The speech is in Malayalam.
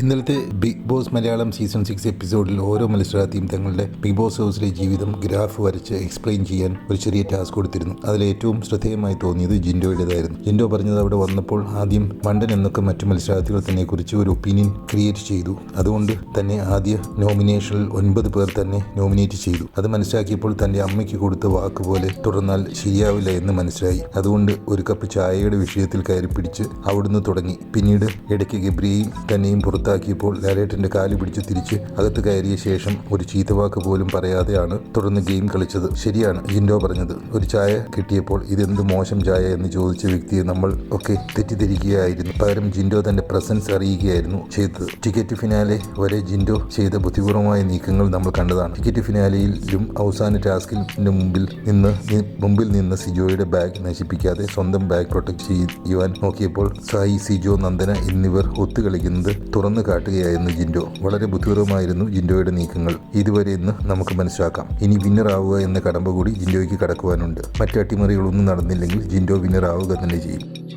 ഇന്നലത്തെ big boss Malayalam season six എപ്പിസോഡിൽ ഓരോ മത്സരാർത്ഥിയും തങ്ങളുടെ ബിഗ് ബോസ് ഹൗസിലെ ജീവിതം ഗ്രാഫ് വരച്ച് എക്സ്പ്ലെയിൻ ചെയ്യാൻ ഒരു ചെറിയ ടാസ്ക് കൊടുത്തിരുന്നു. അതിൽ ഏറ്റവും ശ്രദ്ധേയമായി തോന്നിയത് ജിൻഡോയുടേതായിരുന്നു. ജിൻഡോ പറഞ്ഞത് അവിടെ വന്നപ്പോൾ ആദ്യം മണ്ടൻ എന്നൊക്കെ മറ്റു മത്സരാർത്ഥികൾ തന്നെ കുറിച്ച് ഒരു ഒപ്പീനിയൻ ക്രിയേറ്റ് ചെയ്തു. അതുകൊണ്ട് തന്നെ ആദ്യ നോമിനേഷനിൽ ഒൻപത് പേർ തന്നെ നോമിനേറ്റ് ചെയ്തു. അത് മനസ്സിലാക്കിയപ്പോൾ തന്റെ അമ്മയ്ക്ക് കൊടുത്ത വാക്ക് പോലെ തുടർന്നാൽ ശരിയാവില്ല എന്ന് മനസ്സിലായി. അതുകൊണ്ട് ഒരു കപ്പ് ചായയുടെ വിഷയത്തിൽ കയറി പിടിച്ച് അവിടുന്ന് തുടങ്ങി. പിന്നീട് ഇടയ്ക്ക് ഗബ്രിയെയും തന്നെയും പുറത്താക്കിയപ്പോൾ ലാലേട്ടന്റെ കാൽ പിടിച്ച് തിരിച്ച് അകത്ത് കയറിയ ശേഷം ഒരു ചീത്തവാക്ക് പോലും പറയാതെയാണ് തുടർന്ന് ഗെയിം കളിച്ചത്. ശരിയാണ് ജിൻഡോ പറഞ്ഞത്. ഒരു ചായ കിട്ടിയപ്പോൾ ഇതെന്ത് മോശം ചായ എന്ന് ചോദിച്ച വ്യക്തിയെ നമ്മൾ ഒക്കെ തെറ്റിദ്ധരിക്കുകയായിരുന്നു. പകരം ജിൻഡോ തന്റെ പ്രസൻസ് അറിയുകയായിരുന്നു ചെയ്തത്. ടിക്കറ്റ് ഫിനാലെ വരെ ജിൻഡോ ചെയ്ത ബുദ്ധിപൂർവമായ നീക്കങ്ങൾ നമ്മൾ കണ്ടതാണ്. ടിക്കറ്റ് ഫിനാലെയിലും അവസാന ടാസ്കിന്റെ മുമ്പിൽ നിന്ന് മുമ്പിൽ നിന്ന് സിജോയുടെ ബാഗ് നശിപ്പിക്കാതെ സ്വന്തം ബാഗ് പ്രൊട്ടക്ട് ചെയ്യുവാൻ നോക്കിയപ്പോൾ സായി സിജോ നന്ദന എന്നിവർ ഒത്തുകളിക്കുന്നത് തുറന്നു കാട്ടുകയായിരുന്നു ജിൻഡോ. വളരെ ബുദ്ധിപരമായിരുന്നു ജിൻഡോയുടെ നീക്കങ്ങൾ. ഇതുവരെ ഇന്ന് നമുക്ക് മനസ്സിലാക്കാം. ഇനി വിന്നർ ആവുക എന്ന കടമ്പ കൂടി ജിൻഡോയ്ക്ക് കടക്കുവാനുണ്ട്. മറ്റു അട്ടിമറികളൊന്നും നടന്നില്ലെങ്കിൽ ജിൻഡോ വിന്നർ ആവുക തന്നെ ചെയ്യും.